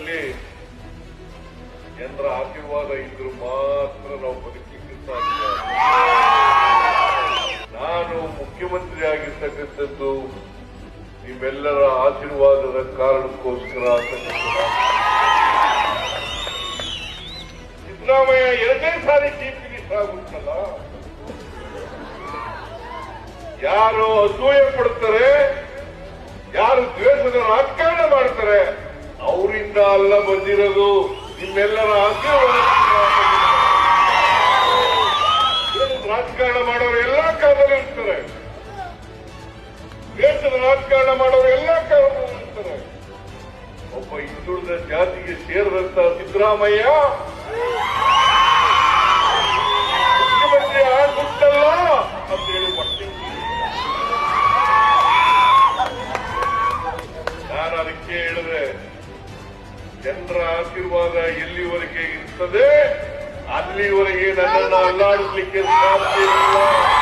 ರಾಜ್ಯದಲ್ಲಿ ಜನರ ಆಶೀರ್ವಾದ ಇದ್ರು ಮಾತ್ರ ನಾವು ಬದುಕಲಿಕ್ಕೆ ನಾನು ಮುಖ್ಯಮಂತ್ರಿ ಆಗಿರ್ತಕ್ಕಂಥದ್ದು ನಿಮ್ಮೆಲ್ಲರ ಆಶೀರ್ವಾದದ ಕಾರಣಕ್ಕೋಸ್ಕರ. ಸಿದ್ದರಾಮಯ್ಯ ಎರಡನೇ ಸಾರಿ ಚೀಫ್ ಮಿನಿಸ್ಟರ್ ಆಗುತ್ತಲ್ಲ? ಯಾರು ಅಸೂಯೆ ಪಡ್ತಾರೆ ಯಾರು ದ್ವೇಷದ ರಾಜಕಾರಣ ಅವರಿಂದ ಅಲ್ಲ ಬಂದಿರೋದು, ನಿಮ್ಮೆಲ್ಲರ ಆಶೀರ್ವಾದ ರಾಜಕಾರಣ ಮಾಡೋರು ಎಲ್ಲಾ ಕಾಲದಲ್ಲಿ ಇರ್ತಾರೆ. ದೇಶದ ರಾಜಕಾರಣ ಮಾಡೋರು ಎಲ್ಲಾ ಕಾಲದಲ್ಲಿ ಇರ್ತಾರೆ. ಒಬ್ಬ ಹಿಂದುಳಿದ ಜಾತಿಗೆ ಸೇರಿದಂತ ಸಿದ್ದರಾಮಯ್ಯ, ಮುಖ್ಯಮಂತ್ರಿ ಆಗುತ್ತಲ್ಲ ಅಂತ ಹೇಳಿ ಪಟ್ಟಿ ನಾನು ಅದಕ್ಕೆ ಹೇಳಿದ್ರೆ ಜನರ ಆಶೀರ್ವಾದ ಎಲ್ಲಿವರೆಗೆ ಇರ್ತದೆ ಅಲ್ಲಿವರೆಗೆ ನನ್ನನ್ನು ಅಲ್ಲಾಡಿಸ್ಲಿಕ್ಕೆ ಸಾಧ್ಯ ಇಲ್ಲ